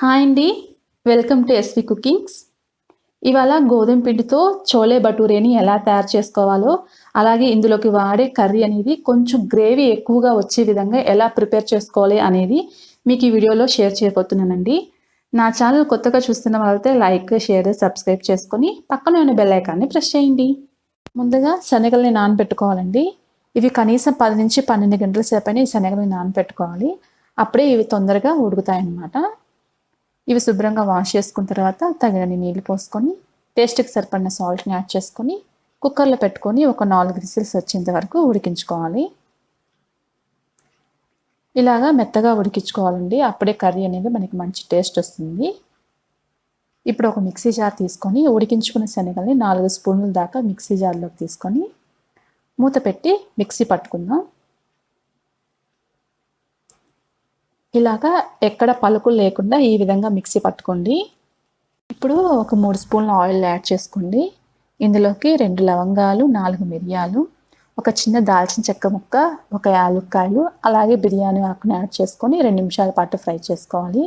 Hi అండి. Welcome to SV cookings. ఇవాళ గోధుమ పిండితో చోలే భటూరేని ఎలా తయారు చేసుకోవాలో అలాగే ఇందులోకి వాడే కర్రీ అనేది కొంచెం గ్రేవీ ఎక్కువగా వచ్చే విధంగా ఎలా ప్రిపేర్ చేసుకోవాలి అనేది మీకు ఈ వీడియోలో షేర్ చేయబోతున్నానండి. నా ఛానల్ కొత్తగా చూస్తున్న వాళ్ళైతే లైక్ షేర్ సబ్స్క్రైబ్ చేసుకొని పక్కన ఉన్న బెల్ ఐకాన్ని ప్రెస్ చేయండి. ముందుగా శనగల్ని నానబెట్టుకోవాలండి. ఇవి కనీసం పది నుంచి పన్నెండు గంటల సేపు ఈ శనగల్ని నానబెట్టుకోవాలి. అప్పుడే ఇవి తొందరగా ఉడుకుతాయి అన్నమాట ఇవి శుభ్రంగా వాష్ చేసుకున్న తర్వాత తగినన్ని నీళ్ళు పోసుకొని టేస్ట్కి సరిపడిన సాల్ట్ని యాడ్ చేసుకొని కుక్కర్లో పెట్టుకొని ఒక నాలుగు విసిల్స్ వచ్చేంత వరకు ఉడికించుకోవాలి. ఇలాగా మెత్తగా ఉడికించుకోవాలండి. అప్పుడే కర్రీ అనేది మనకి మంచి టేస్ట్ వస్తుంది. ఇప్పుడు ఒక మిక్సీ జార్ తీసుకొని ఉడికించుకున్న శనగల్ని నాలుగు స్పూన్ల దాకా మిక్సీ జార్లోకి తీసుకొని మూత పెట్టి మిక్సీ పట్టుకుందాం. ఇలాగా ఎక్కడ పలుకులు లేకుండా ఈ విధంగా మిక్సీ పట్టుకోండి. ఇప్పుడు ఒక మూడు స్పూన్ల ఆయిల్ యాడ్ చేసుకోండి. ఇందులోకి రెండు లవంగాలు నాలుగు మిరియాలు ఒక చిన్న దాల్చిన చెక్క ముక్క ఒక యాలుక్కాయలు అలాగే బిర్యానీ ఆకుని యాడ్ చేసుకొని రెండు నిమిషాల పాటు ఫ్రై చేసుకోవాలి.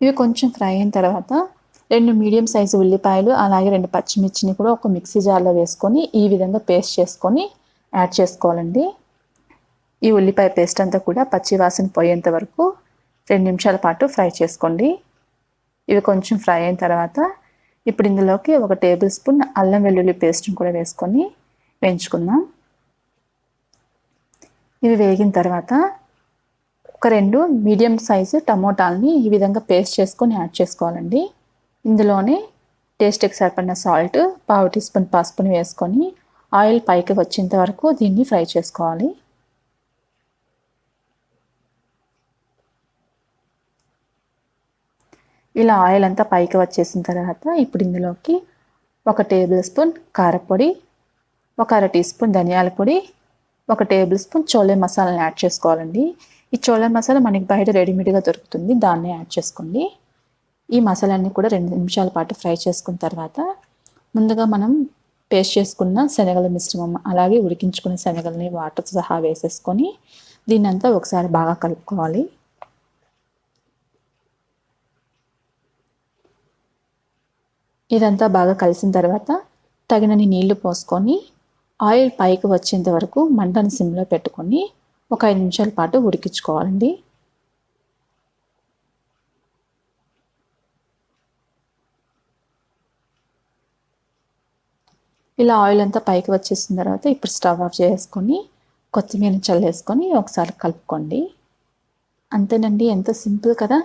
ఇవి కొంచెం ఫ్రై అయిన తర్వాత రెండు మీడియం సైజు ఉల్లిపాయలు అలాగే రెండు పచ్చిమిర్చిని కూడా ఒక మిక్సీ జార్లో వేసుకొని ఈ విధంగా పేస్ట్ చేసుకొని యాడ్ చేసుకోవాలండి. ఈ ఉల్లిపాయ పేస్ట్ అంతా కూడా పచ్చి వాసన పోయేంత వరకు రెండు నిమిషాల పాటు ఫ్రై చేసుకోండి. ఇవి కొంచెం ఫ్రై అయిన తర్వాత ఇప్పుడు ఇందులోకి ఒక టేబుల్ స్పూన్ అల్లం వెల్లుల్లి పేస్ట్ని కూడా వేసుకొని వేయించుకుందాం. ఇవి వేగిన తర్వాత ఒక రెండు మీడియం సైజు టమోటాలని ఈ విధంగా పేస్ట్ చేసుకొని యాడ్ చేసుకోవాలండి. ఇందులోనే టేస్ట్కి సరిపడిన సాల్ట్ పావు టీ స్పూన్ పసుపుని వేసుకొని ఆయిల్ పైకి వచ్చేంత వరకు దీన్ని ఫ్రై చేసుకోవాలి. ఇలా ఆయిల్ అంతా పైకి వచ్చేసిన తర్వాత ఇప్పుడు ఇందులోకి ఒక టేబుల్ స్పూన్ కారపొడి ఒక అర టీ స్పూన్ ధనియాల పొడి ఒక టేబుల్ స్పూన్ చోలే మసాలాని యాడ్ చేసుకోవాలండి. ఈ చోలే మసాలా మనకి బయట రెడీమేడ్గా దొరుకుతుంది దాన్ని యాడ్ చేసుకోండి. ఈ మసాలాన్ని కూడా రెండు నిమిషాల పాటు ఫ్రై చేసుకున్న తర్వాత ముందుగా మనం పేస్ట్ చేసుకున్న శనగల మిశ్రమం అలాగే ఉడికించుకున్న శనగల్ని వాటర్ సహా వేసేసుకొని దీన్నంతా ఒకసారి బాగా కలుపుకోవాలి. ఇదంతా బాగా కలిసిన తర్వాత తగినన్ని నీళ్ళు పోసుకొని ఆయిల్ పైకి వచ్చేంత వరకు మంటను సిమ్లో పెట్టుకొని ఒక ఐదు నిమిషాల పాటు ఉడికించుకోవాలండి. ఇలా ఆయిల్ అంతా పైకి వచ్చేసిన తర్వాత ఇప్పుడు స్టవ్ ఆఫ్ చేసుకొని కొత్తిమీర చల్లేసుకొని ఒకసారి కలుపుకోండి. అంతేనండి ఎంత సింపుల్ కదా?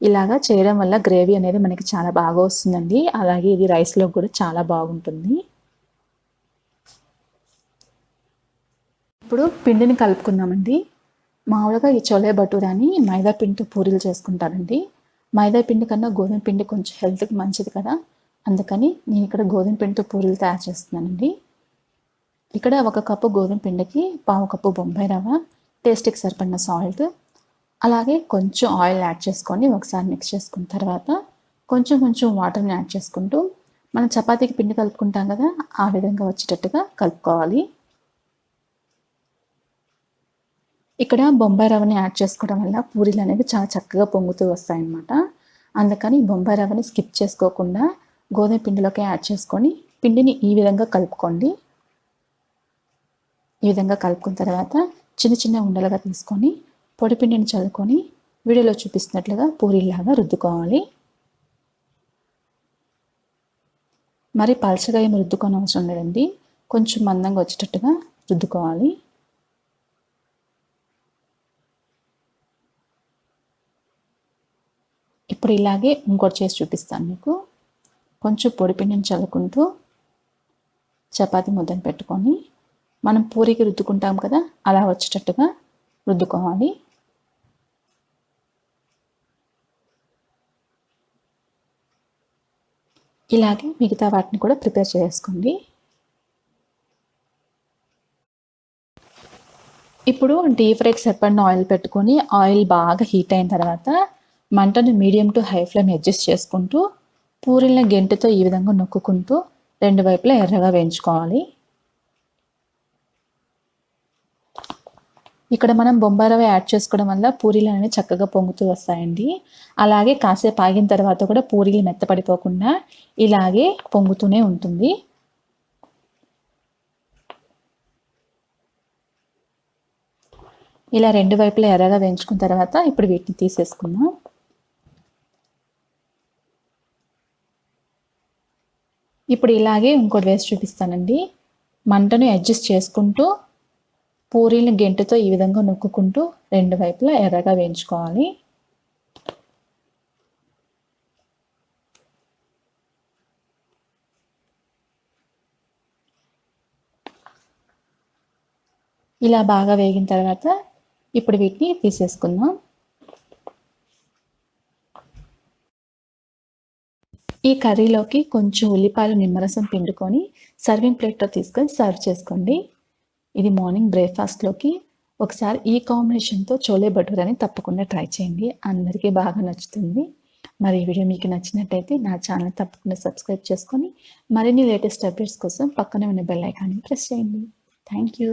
ఇలాగా చేయడం వల్ల గ్రేవీ అనేది మనకి చాలా బాగా వస్తుందండి. అలాగే ఇది రైస్లో కూడా చాలా బాగుంటుంది. ఇప్పుడు పిండిని కలుపుకుందామండి. మామూలుగా ఈ చొలే భటూరాని మైదా పిండితో పూరీలు చేసుకుంటారండి. మైదా పిండి కన్నా గోధుమ పిండి కొంచెం హెల్త్కి మంచిది కదా. అందుకని నేను ఇక్కడ గోధుమ పిండితో పూరీలు తయారు చేస్తున్నానండి. ఇక్కడ ఒక కప్పు గోధుమ పిండికి పావు కప్పు బొంబాయి రవ్వ టేస్ట్కి సరిపడిన సాల్ట్ అలాగే కొంచెం ఆయిల్ యాడ్ చేసుకొని ఒకసారి మిక్స్ చేసుకున్న తర్వాత కొంచెం కొంచెం వాటర్ని యాడ్ చేసుకుంటూ మనం చపాతీకి పిండి కలుపుకుంటాం కదా ఆ విధంగా వచ్చేటట్టుగా కలుపుకోవాలి. ఇక్కడ బొంబాయి రవ్వని యాడ్ చేసుకోవడం వల్ల పూరీలు అనేవి చాలా చక్కగా పొంగుతూ వస్తాయన్నమాట. అందుకని బొంబాయి రవ్వని స్కిప్ చేసుకోకుండా గోధుమ పిండిలోకి యాడ్ చేసుకొని పిండిని ఈ విధంగా కలుపుకోండి. ఈ విధంగా కలుపుకున్న తర్వాత చిన్న చిన్న ఉండలుగా తీసుకొని పొడిపిండిని చల్లుకొని వీడియోలో చూపిస్తున్నట్లుగా పూరీలాగా రుద్దుకోవాలి. మరి పలచగా ఏమి రుద్దుకోని అవసరం లేదండి. కొంచెం మందంగా వచ్చేటట్టుగా రుద్దుకోవాలి. ఇప్పుడు ఇలాగే ఇంకోటి చేసి చూపిస్తాను మీకు. కొంచెం పొడిపిండిని చల్లుకుంటూ చపాతి ముద్దను పెట్టుకొని మనం పూరికి రుద్దుకుంటాం కదా అలా వచ్చేటట్టుగా రుద్దుకోవాలి. ఇలాగే మిగతా వాటిని కూడా ప్రిపేర్ చేసుకోండి. ఇప్పుడు డీప్ ఫ్రైకి సరిపడిన ఆయిల్ పెట్టుకొని ఆయిల్ బాగా హీట్ అయిన తర్వాత మంటను medium to high flame adjust చేసుకుంటూ పూరీలను గెంటతో ఈ విధంగా నొక్కుకుంటూ రెండు వైపులా ఎర్రగా వేయించుకోవాలి. ఇక్కడ మనం బొంబాయి రవ్వ యాడ్ చేసుకోవడం వల్ల పూరీలు అనేవి చక్కగా పొంగుతూ వస్తాయండి. అలాగే కాసేపు ఆగిన తర్వాత కూడా పూరీలు మెత్తపడిపోకుండా ఇలాగే పొంగుతూనే ఉంటుంది. ఇలా రెండు వైపులా ఎర్రగా వేయించుకున్న తర్వాత ఇప్పుడు వీటిని తీసేసుకుందాం. ఇప్పుడు ఇలాగే ఇంకోటి వేసి చూపిస్తానండి. మంటను అడ్జస్ట్ చేసుకుంటూ పూరీని గెంటతో ఈ విధంగా నొక్కుంటూ రెండు వైపులా ఎర్రగా వేయించుకోవాలి. ఇలా బాగా వేగిన తర్వాత ఇప్పుడు వీటిని తీసేసుకుందాం. ఈ కర్రీలోకి కొంచెం ఉల్లిపాయలు నిమ్మరసం పిండుకొని సర్వింగ్ ప్లేట్లో తీసుకొని సర్వ్ చేసుకోండి. ఇది మార్నింగ్ బ్రేక్ఫాస్ట్లోకి ఒకసారి ఈ కాంబినేషన్తో చోలే భటూరని తప్పకుండా ట్రై చేయండి. అందరికీ బాగా నచ్చుతుంది. మరి ఈ వీడియో మీకు నచ్చినట్టయితే నా ఛానల్ తప్పకుండా సబ్స్క్రైబ్ చేసుకొని మరిన్ని లేటెస్ట్ అప్డేట్స్ కోసం పక్కనే ఉన్న బెల్ ఐకాన్ని ప్రెస్ చేయండి. Thank you.